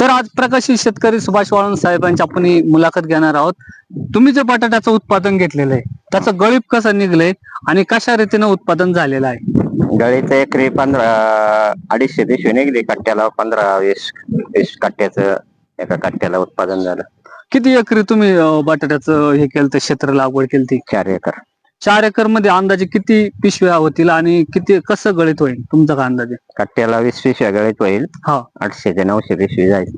तर आज प्रकाशित शेतकरी सुभाष वाळून साहेबांची आपण ही मुलाखत घेणार आहोत. तुम्ही जे बटाट्याचं उत्पादन घेतलेलं आहे त्याचं गळीप कसं निघलंय आणि कशा रीतीनं उत्पादन झालेलं आहे? गळीचं एकरी पंधरा अडीचशे पिशवी निघली कट्ट्याला पंधरा वीस वीस कट्ट्याचं एका कट्ट्याला उत्पादन झालं. किती एकरी तुम्ही बटाट्याचं हे केलं क्षेत्र लागवड केली चार एकर. चार एकरमध्ये अंदाजे किती पिशव्या होतील आणि किती कसं गळीत होईल तुमचा का अंदाजे? कट्ट्याला वीस पिशव्या गळीत होईल. हा. आठशे ते नऊशे पिशवी जाईल.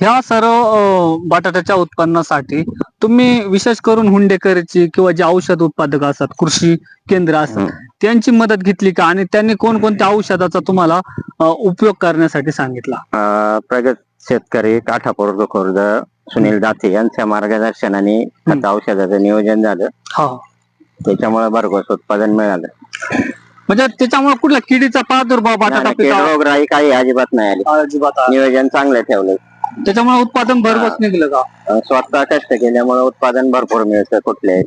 ह्या सर्व अं, बटाट्याच्या उत्पन्नासाठी तुम्ही विशेष करून हुंडेकरची किंवा जे औषध उत्पादक असतात कृषी केंद्र असतात हम्म. त्यांची मदत घेतली का? आणि त्यांनी कोणकोणत्या औषधाचा तुम्हाला अं, उपयोग करण्यासाठी सांगितला? अं, प्रगत शेतकरी काठापूर खुर्द सुनील दाते यांच्या मार्गदर्शनाने खत औषधाचं नियोजन झालं. हा. त्याच्यामुळे भरघोस उत्पादन मिळालं. म्हणजे त्याच्यामुळे कुठला किडीचा प्रादुर्भाव बटाटा पिकावर? रोगराई काही अजिबात नाही आली. अजिबात आला. नियोजन चांगलं ठेवलं. त्याच्यामुळे उत्पादन भरघोस निघलं का? अं, स्वतः कष्ट केल्यामुळे उत्पादन भरपूर मिळतं कुठल्याही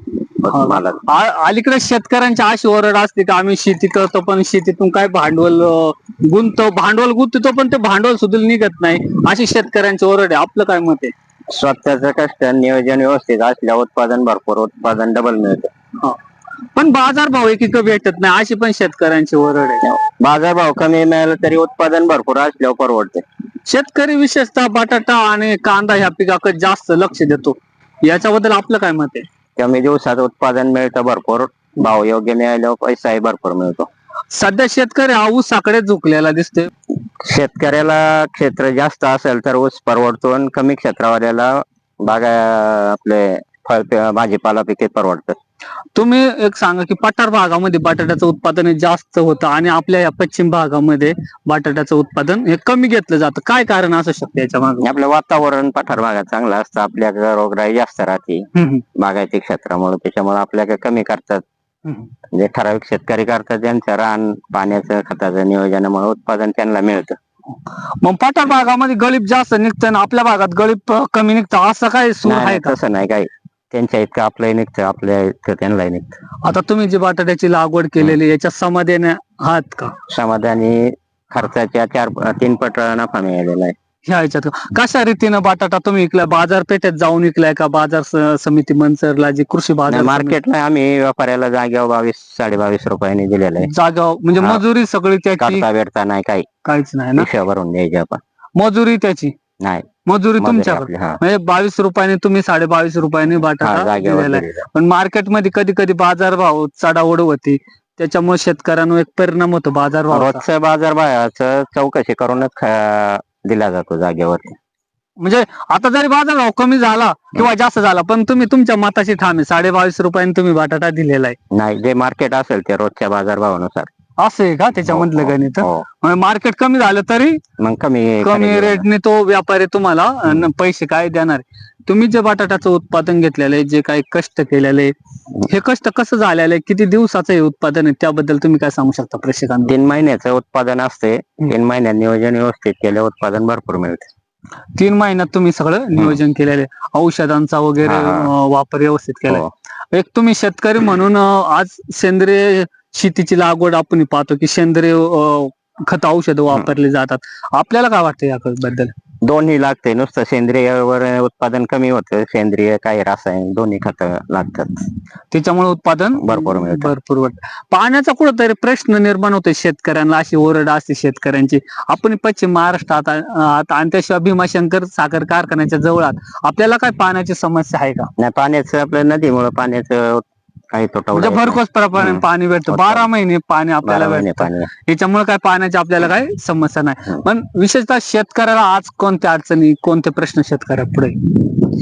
मालात. आ- अलीकडे शेतकऱ्यांची अशी ओरड असते की आम्ही शेती करतो पण शेतीतून काय भांडवल अं, गुंततो? भांडवल गुंततो पण ते भांडवल सुद्धा निघत नाही. अशी शेतकऱ्यांची ओरड आहे. आपलं काय मत आहे? स्वतःच कष्ट नियोजन व्यवस्थित असल्या उत्पादन भरपूर उत्पादन डबल मिळतं. हा. पण बाजार भाव एकीक भेटत नाही. अशी पण शेतकऱ्यांची ओरड आहे. बाजारभाव कमी मिळाला तरी उत्पादन भरपूर असल्यावर परवडते. शेतकरी विशेषतः बटाटा आणि कांदा ह्या पिकाकडे जास्त लक्ष देतो. याच्याबद्दल आपलं काय मत आहे? कमी दिवसात उत्पादन मिळतं भरपूर भाव योग्य मिळाल्यावर पैसाही भरपूर मिळतो. सध्या शेतकरी हा ऊसाकडे झुकलेला दिसतोय. शेतकऱ्याला क्षेत्र जास्त असेल तर ऊस परवडतो आणि कमी क्षेत्रावाल्याला बागा आपले फळ भाजीपाला पिके परवडतात. तुम्ही एक सांगा की पठार भागामध्ये बटाट्याचं उत्पादन हे जास्त होतं आणि आपल्या या पश्चिम भागामध्ये बटाट्याचं उत्पादन हे कमी घेतलं जातं. काय कारण असू शकतं याच्या मागे? आपलं वातावरण पठार भागात चांगलं असतं. आपल्याकडे रोगराई जास्त राहते. बागायती क्षेत्रामुळे त्याच्यामुळे आपल्याकडे कमी करतात. जे ठराविक शेतकरी करतात त्यांचं रान पाण्याचं खताचं नियोजनामुळे उत्पादन त्यांना मिळतं. मग पठार भागामध्ये गळीप जास्त निघतं आणि आपल्या भागात गळीप कमी निघतं. असं काय सूर नाही, आहे का? तसं नाही काही. त्यांच्या इतकं आपलंही निघतं आपल्या इतकं त्यांनाही निघतं आता तुम्ही जी बटाट्याची लागवड केलेली याच्या समाधान आहात का? समाधानी खर्चाच्या चार तीन पट नफा मिळालेला आहे. ह्या ह्याच्यात. कशा रीतीनं बटाटा तुम्ही विकलाय बाजारपेठेत जाऊन विकलाय का? बाजार स- समिती मंचरला जी कृषी बाजार मार्केटला आम्ही व्यापाऱ्याला जागेवर बावीस साडे बावीस रुपयांनी दिलेलं आहे. जागा म्हणजे हा. मजुरी सगळी त्याची? बेडता नाही काही. काहीच नाही ना? पिशव्या भरून द्यायचे आपण. मजुरी त्याची? नाही. मजुरी तुमच्याकडे. हा. म्हणजे बावीस रुपयाने तुम्ही साडे बावीस रुपयाने हा, बटाटा जागेवर दिलेला आहे. दिलेलं. आहे. पण मार्केटमध्ये कधी कधी बाजार भाव चढाओढ होती. त्याच्यामुळे शेतकऱ्यांवर एक परिणाम होतो बाजार भाव रोजचं बाजार भावाचं चौकशी करूनच ख- दिला जातो जागेवरती. म्हणजे आता जरी बाजार भाव कमी झाला किंवा जास्त झाला पण तुम्ही तुमच्या मताशी ठाम आहे. साडे बावीस रुपयाने तुम्ही बटाटा दिलेला आहे. नाही जे मार्केट असेल ते रोजच्या बाजार भावानुसार असं आहे का? त्याच्यामधलं हो, गणित? हो. मार्केट कमी झालं तरी मग कमी कमी खरेदी. रेटने तो व्यापारी तुम्हाला अन पैसे काय देणार. तुम्ही जे बटाट्याचं उत्पादन घेतलेलं आहे जे काही कष्ट केलेले आहे, हे कष्ट कसं झालेलं आहे? किती दिवसाचं हे उत्पादन आहे? त्याबद्दल तुम्ही काय सांगू शकता प्रेक्षकांना? तीन महिन्याचं उत्पादन असते तीन महिन्यात नियोजन व्यवस्थित केलं उत्पादन भरपूर मिळते तीन महिन्यात तुम्ही सगळं नियोजन केलेलं आहे. औषधांचा वगैरे हा, हा. अं, वापर व्यवस्थित केलाय. हो. एक तुम्ही शेतकरी म्हणून अं, आज सेंद्रिय शेतीची लागवड आपण पाहतो की सेंद्रिय खत औषधं वापरली जातात. आपल्याला काय वाटतं याबद्दल? दोन्ही लागते नुसतं सेंद्रियवर उत्पादन कमी होतं. सेंद्रिय काही रासायनिक दोन्ही खत लागतात. त्याच्यामुळे उत्पादन भरपूर मिळतं. भरपूर वाटतं पाण्याचा कुठंतरी प्रश्न निर्माण होतोय शेतकऱ्यांना. अशी ओरड असते शेतकऱ्यांची. आपण पश्चिम महाराष्ट्रात आता आणि त्याशिवाय भीमाशंकर साखर कारखान्याच्या जवळ आहात. आपल्याला काय पाण्याची समस्या आहे का? नाही पाण्याचं आपलं नदीमुळे पाण्याचं काही तुटवडा म्हणजे नाही. भरघोस प्रमाणे हम्म. पाणी भेटतं. बारा महिने पाणी आपल्याला बारा महिने भेटतं पाणी याच्यामुळे काय पाण्याची आपल्याला काय समस्या नाही हम्म. पण विशेषतः शेतकऱ्याला आज कोणत्या अडचणी कोणते प्रश्न शेतकऱ्या पुढे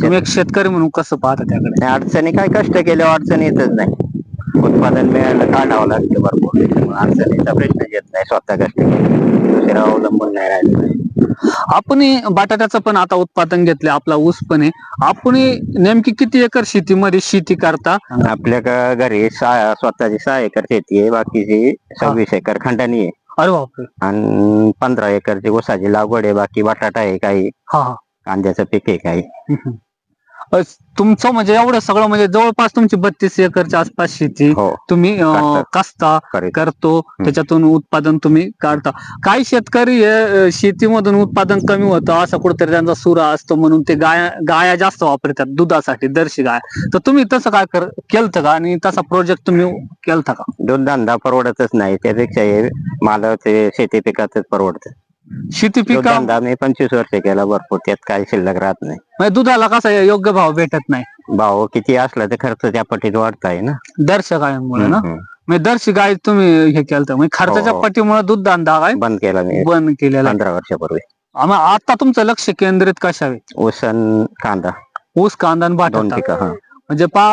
तुम्ही एक शेतकरी म्हणून कसं पाहता त्याकडे नाही, अडचणी काय कष्ट केल्यावर अडचण येतच नाही उत्पादन मिळालं काढावं लागतं भरपूर त्याच्यामुळे अडचणीचा प्रश्न येत नाही स्वतः कष्ट केले दुसऱ्या अवलंबून नाही राहिलं. आपण बटाट्याचं पण आता उत्पादन घेतलं आपला ऊस पण आहे. आपण नेमकी किती एकर शेतीमध्ये शेती करता? आपल्या ग- घरी सहा स्वतःची सहा एकर शेती आहे बाकीची सव्वीस एकर खंडानी आहे. अरे बापरे. आणि पंधरा एकरची ऊसाची लागवड आहे बाकी बटाटा आहे काही. हा हा. कांद्याचं पीक आहे काही. अ, तुमचं म्हणजे एवढं सगळं म्हणजे जवळपास तुमची बत्तीस एकरच्या आसपास शेती हो. तुम्ही अ. कसता करीत करतो त्याच्यातून उत्पादन तुम्ही काढता. काही शेतकरी हे अ, शेतीमधून उत्पादन कमी होतं असं कुठेतरी त्यांचा सुरा असतो म्हणून ते गाया गाया जास्त वापरतात दुधासाठी दर्शी गाय. तर तुम्ही तसं काय कर केलतं का? आणि तसा प्रोजेक्ट तुम्ही केलता का? दूध धंदा परवडतच नाही त्यापेक्षा हे मला ते शेती पिकातच परवडतं. शेती पिका धंदा मी पंचवीस वर्ष केला भरपूर त्यात काही शिल्लक राहत नाही. म्हणजे दुधाला कसा योग्य भाव भेटत नाही. भाव किती असला तर खर्च त्या पटीत वाढत आहे ना. दर्श गायांमुळे ना? हम्म. म्हणजे दर्शी गाय तुम्ही हे केलं म्हणजे खर्चाच्या हो. पट्टीमुळे दूध धंदा काय बंद केला मी बंद केलेला. पंधरा वर्षापूर्वी. आम्हा आता तुमचं लक्ष केंद्रित कशावे ऊसन कांदा. ऊस कांदा आणि दोन पिकं हा. म्हणजे पा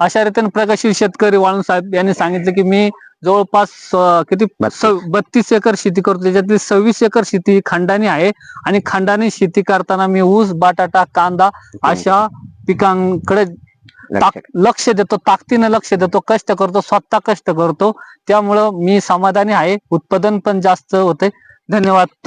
अशा रीतीने प्रगतशील शेतकरी वाळून साहेब यांनी सांगितलं की मी जवळपास किती बत्तीस. एकर शेती करतो. त्याच्यातली सव्वीस एकर शेती ही खंडानी आहे आणि खंडानी शेती करताना मी ऊस बटाटा कांदा अशा पिकांकडे लक्ष देतो. ताकदीनं लक्ष देतो. कष्ट करतो. स्वतः कष्ट करतो. त्यामुळं मी समाधानी आहे. उत्पादन पण जास्त होते धन्यवाद.